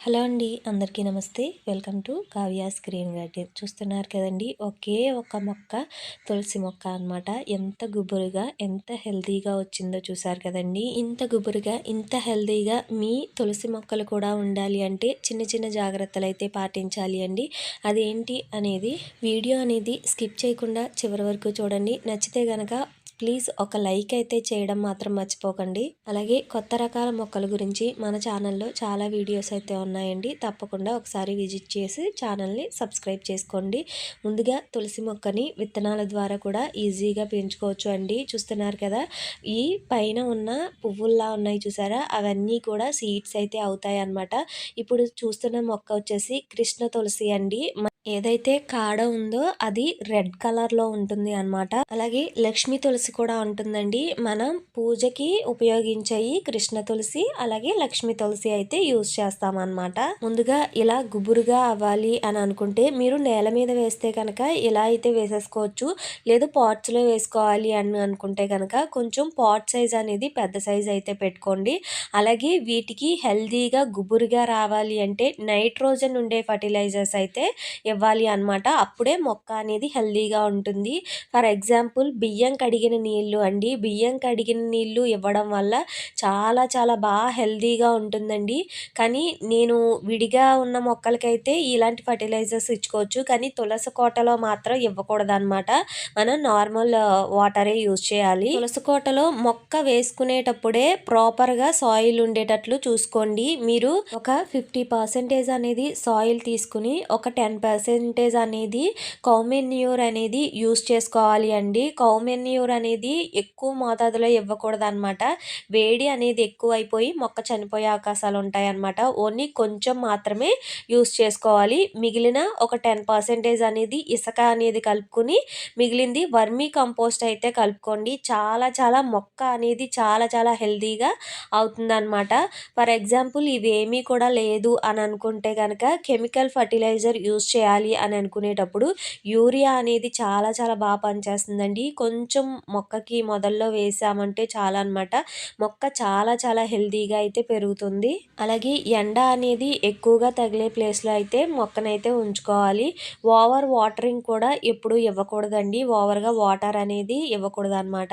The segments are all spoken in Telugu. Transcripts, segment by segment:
హలో అండి అందరికీ నమస్తే. Welcome to Kavya screen garden. చూస్తున్నారు కదండి ఒకే ఒక మొక్క తులసి మొక్క అనమాట ఎంత గుబురుగా ఎంత హెల్తీగా వచ్చిందో చూసారు కదండి. ఇంత గుబురుగా ఇంత హెల్తీగా మీ తులసి మొక్కలు కూడా ఉండాలి అంటే చిన్న చిన్న జాగ్రత్తలు అయితే పాటించాలి అండి. అదేంటి అనేది వీడియో అనేది స్కిప్ చేయకుండా చివరి వరకు చూడండి. నచ్చితే గనక ప్లీజ్ ఒక లైక్ అయితే చేయడం మాత్రం మర్చిపోకండి. అలాగే కొత్త రకాల మొక్కల గురించి మన ఛానల్లో చాలా వీడియోస్ అయితే ఉన్నాయండి. తప్పకుండా ఒకసారి విజిట్ చేసి ఛానల్ని సబ్స్క్రైబ్ చేసుకోండి. ముందుగా తులసి మొక్కని విత్తనాల ద్వారా కూడా ఈజీగా పెంచుకోవచ్చు అండి. చూస్తున్నారు కదా ఈ పైన ఉన్న పువ్వుల్లా ఉన్నాయి చూసారా? అవన్నీ కూడా సీడ్స్ అయితే అవుతాయి అనమాట ఇప్పుడు చూస్తున్న మొక్క వచ్చేసి కృష్ణ తులసి అండి. ఏదైతే కాడ ఉందో అది రెడ్ కలర్లో ఉంటుంది అనమాట అలాగే లక్ష్మి తులసి కూడా ఉంటుందండి. మనం పూజకి ఉపయోగించేవి కృష్ణ తులసి అలాగే లక్ష్మి తులసి అయితే యూజ్ చేస్తాం అనమాట ముందుగా ఇలా గుబురుగా అవ్వాలి అని అనుకుంటే మీరు నేల మీద వేస్తే కనుక ఇలా అయితే వేసేసుకోవచ్చు. లేదు పాట్స్లో వేసుకోవాలి అని అనుకుంటే కనుక కొంచెం పాట్ సైజ్ అనేది పెద్ద సైజ్ అయితే పెట్టుకోండి. అలాగే వీటికి హెల్దీగా గుబురుగా రావాలి అంటే నైట్రోజన్ ఉండే ఫర్టిలైజర్స్ అయితే ఇవ్వాలి అనమాట అప్పుడే మొక్క అనేది హెల్దీగా ఉంటుంది. ఫర్ ఎగ్జాంపుల్ బియ్యం కడిగిన నీళ్ళు అండి. బియ్యం కడిగిన నీళ్ళు ఇవ్వడం వల్ల చాలా చాలా బాగా హెల్దీగా ఉంటుందండి. కానీ నేను విడిగా ఉన్న మొక్కలకైతే ఇలాంటి ఫర్టిలైజర్స్ ఇచ్చుకోవచ్చు. కానీ తులసి కోటలో మాత్రం ఇవ్వకూడదు అనమాట మనం నార్మల్ వాటరే యూజ్ చేయాలి. తులసి కోటలో మొక్క వేసుకునేటప్పుడే ప్రాపర్గా సాయిల్ ఉండేటట్లు చూసుకోండి. మీరు ఒక ఫిఫ్టీ పర్సెంటేజ్ అనేది సాయిల్ తీసుకుని ఒక టెన్ పర్సెంటేజ్ అనేది కౌమెన్యూర్ అనేది యూస్ చేసుకోవాలి అండి. కౌమెన్యూర్ అనేది ఎక్కువ మోతాదులో ఇవ్వకూడదు అనమాట వేడి అనేది ఎక్కువ అయిపోయి మొక్క చనిపోయే అవకాశాలు ఉంటాయి అనమాట ఓన్లీ కొంచెం మాత్రమే యూస్ చేసుకోవాలి. మిగిలిన ఒక టెన్ పర్సెంటేజ్ అనేది ఇసుక అనేది కలుపుకుని మిగిలింది వర్మీ కంపోస్ట్ అయితే కలుపుకోండి. చాలా చాలా మొక్క అనేది చాలా చాలా హెల్తీగా అవుతుందన్నమాట. ఫర్ ఎగ్జాంపుల్ ఇవేమీ కూడా లేదు అని అనుకుంటే కనుక కెమికల్ ఫర్టిలైజర్ యూస్ చేయాలి. అని అనుకునేటప్పుడు యూరియా అనేది చాలా చాలా బాగా పనిచేస్తుందండి. కొంచెం మొక్కకి మొదల్లో వేసామంటే చాలా అనమాట మొక్క చాలా చాలా హెల్దీగా అయితే పెరుగుతుంది. అలాగే ఎండ అనేది ఎక్కువగా తగిలే ప్లేస్లో అయితే మొక్కనైతే ఉంచుకోవాలి. ఓవర్ వాటరింగ్ కూడా ఎప్పుడు ఇవ్వకూడదండి. ఓవర్గా వాటర్ అనేది ఇవ్వకూడదు అనమాట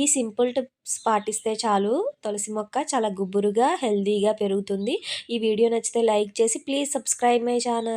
ఈ సింపుల్ టిప్స్ పాటిస్తే చాలు తులసి మొక్క చాలా గుబురుగా హెల్తీగా పెరుగుతుంది. ఈ వీడియో నచ్చితే లైక్ చేసి ప్లీజ్ సబ్స్క్రైబ్ మై ఛానల్.